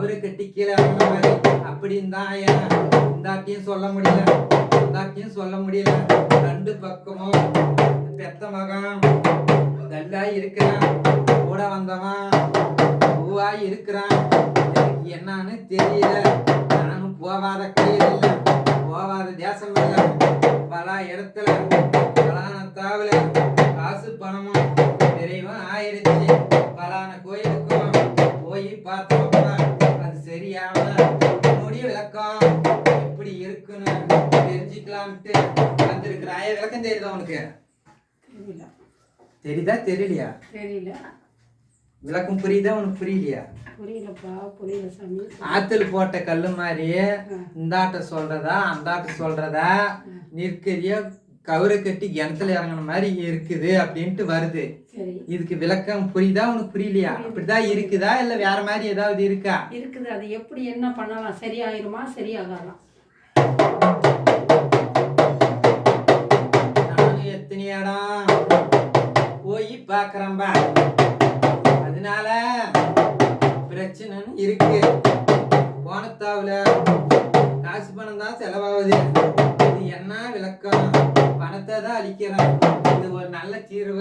கவுரு கட்டி கீழே மாதிரி அப்படின்னு தான் இந்தாட்டியும் சொல்ல முடியல. இந்தாட்டியும் சொல்ல முடியல. ரெண்டு பக்கமும் பெத்த மகன் நல்லா இருக்கிறான். கூட வந்தவன் பூவா இருக்கிறான். எனக்கு என்னன்னு தெரியல. நானும் போவாத கோயில் இல்லை. போவாத தேசம் இல்லை. பல இடத்துல பலான தாவல காசு பணமும் நிறைவும் ஆயிடுச்சு பலான கோயிலுக்கும் போய் பார்த்தோம். சரியான முடி விளக்கம் எப்படி இருக்குன்னு தெரிஞ்சுக்கலாம்ட்டு வந்திருக்கிறான் ஏன் விளக்கம் தெரியுதா உனக்கு? தெரியுதா தெரியலையா? தெரியல. விளக்கம் புரியுதா உனக்கு புரியலையா? புரியலப்பா புரியல சாமி. ஆத்துல போட்ட கல்லு மாதிரி இந்தாட்ட சொல்றதா அந்தாட்ட சொல்றதா நிற்கரிய கவுரை கட்டி கிணத்துல இறங்கின மாதிரி இருக்குது அப்படின்ட்டு வருது. சரி. இதுக்கு விளக்கம் புரியுதா உனக்கு புரியலையா? அப்படிதான் இருக்குதா இல்ல வேற மாதிரி ஏதாவது இருக்கா? இருக்குது. அது எப்படி என்ன பண்ணலாம்? சரியாயிருமா? சரியாகலாம் நானும் எத்தனை இடம் போய் பாக்குறேன்பா அதனால பிரச்சனைன்னு இருக்கு. போனத்தாவுல காசு பணம் தான் செலவாகுது. இது என்ன விளக்கம்? தான் அழிக்கிறேன் இது ஒரு நல்ல தீர்வு.